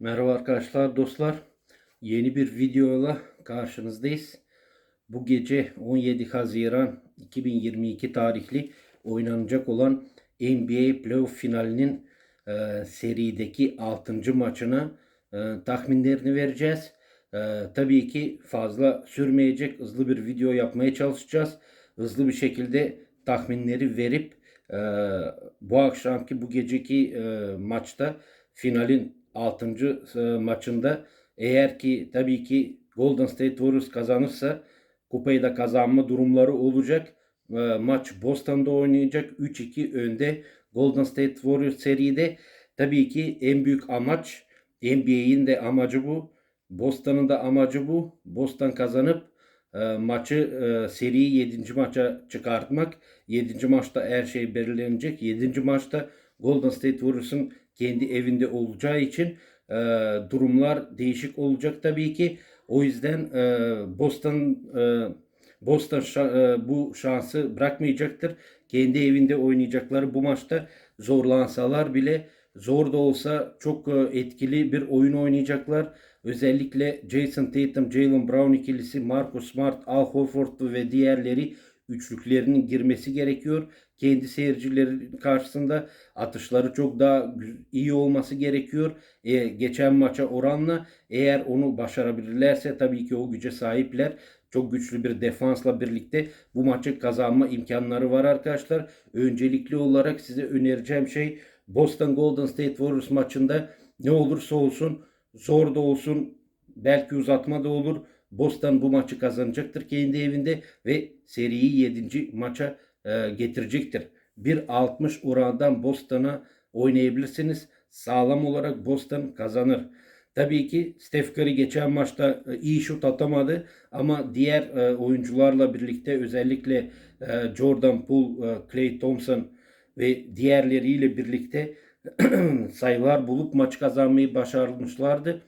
Merhaba arkadaşlar, dostlar. Yeni bir videoyla karşınızdayız. Bu gece 17 Haziran 2022 tarihli oynanacak olan NBA Playoff finalinin e, serideki 6. maçına e, tahminlerini vereceğiz. E, tabii ki fazla sürmeyecek hızlı bir video yapmaya çalışacağız. Hızlı bir şekilde tahminleri verip e, bu akşamki bu geceki e, maçta finalin 6. e, maçında eğer ki tabii ki Golden State Warriors kazanırsa kupayı da kazanma durumları olacak. E, Maç Boston'da oynayacak. 3-2 önde Golden State Warriors seride. Tabii ki en büyük amaç NBA'in de amacı bu. Boston'ın da amacı bu. Boston kazanıp e, maçı e, seriyi 7. maça çıkartmak. 7. maçta her şey belirlenecek. 7. maçta Golden State Warriors'ın kendi evinde olacağı için e, durumlar değişik olacak tabii ki. O yüzden e, Boston e, Boston şa- e, bu şansı bırakmayacaktır. Kendi evinde oynayacakları bu maçta zorlansalar bile zor da olsa çok e, etkili bir oyun oynayacaklar. Özellikle Jason Tatum, Jalen Brown ikilisi, Marcus Smart, Al Horford ve diğerleri üçlüklerinin girmesi gerekiyor. Kendi seyircileri karşısında atışları çok daha iyi olması gerekiyor. E, geçen maça oranla eğer onu başarabilirlerse tabii ki o güce sahipler. Çok güçlü bir defansla birlikte bu maçı kazanma imkanları var arkadaşlar. Öncelikli olarak size önereceğim şey Boston Golden State Warriors maçında ne olursa olsun zor da olsun belki uzatma da olur. Boston bu maçı kazanacaktır kendi evinde ve seriyi 7. maça e, getirecektir. 1.60 orandan Boston'a oynayabilirsiniz. Sağlam olarak Boston kazanır. Tabii ki Steph Curry geçen maçta e, iyi şut atamadı ama diğer e, oyuncularla birlikte özellikle e, Jordan Poole, Klay Thompson ve diğerleriyle birlikte sayılar bulup maç kazanmayı başarmışlardı.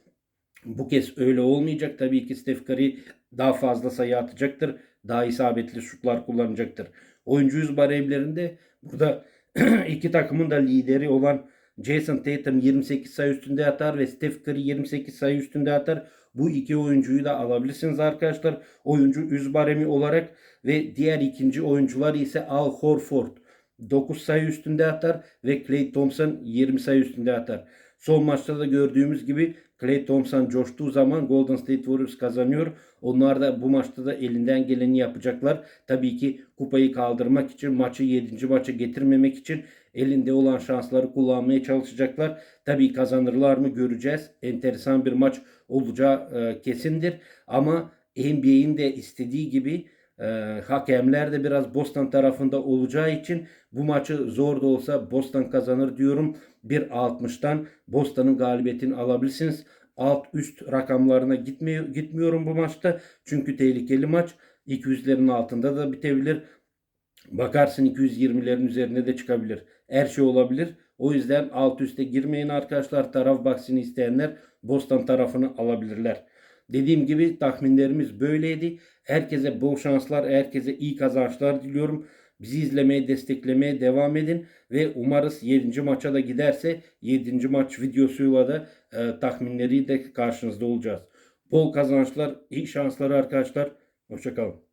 Bu kez öyle olmayacak. Tabii ki Steph Curry daha fazla sayı atacaktır. Daha isabetli şutlar kullanacaktır. Oyuncu yüz baremlerinde burada iki takımın da lideri olan Jason Tatum 28 sayı üstünde atar ve Steph Curry 28 sayı üstünde atar. Bu iki oyuncuyu da alabilirsiniz arkadaşlar. Oyuncu yüz baremi olarak ve diğer ikinci oyuncular ise Al Horford 9 sayı üstünde atar ve Klay Thompson 20 sayı üstünde atar. Son maçta da gördüğümüz gibi Klay Thompson coştuğu zaman Golden State Warriors kazanıyor. Onlar da bu maçta da elinden geleni yapacaklar. Tabii ki kupayı kaldırmak için maçı 7. maça getirmemek için elinde olan şansları kullanmaya çalışacaklar. Tabii kazanırlar mı göreceğiz. Enteresan bir maç olacağı e, kesindir. Ama NBA'in de istediği gibi e, hakemler de biraz Boston tarafında olacağı için bu maçı zor da olsa Boston kazanır diyorum. 1.60'dan Boston'ın galibiyetini alabilirsiniz. Alt üst rakamlarına gitmiyor, gitmiyorum bu maçta. Çünkü tehlikeli maç. 200'lerin altında da bitebilir. Bakarsın 220'lerin üzerine de çıkabilir. Her şey olabilir. O yüzden alt üste girmeyin arkadaşlar. Taraf baksini isteyenler Boston tarafını alabilirler. Dediğim gibi tahminlerimiz böyleydi. Herkese bol şanslar, herkese iyi kazançlar diliyorum. Bizi izlemeye, desteklemeye devam edin ve umarız 7. maça da giderse 7. maç videosuyla da e, tahminleri de karşınızda olacağız. Bol kazançlar, iyi şanslar arkadaşlar. Hoşçakalın.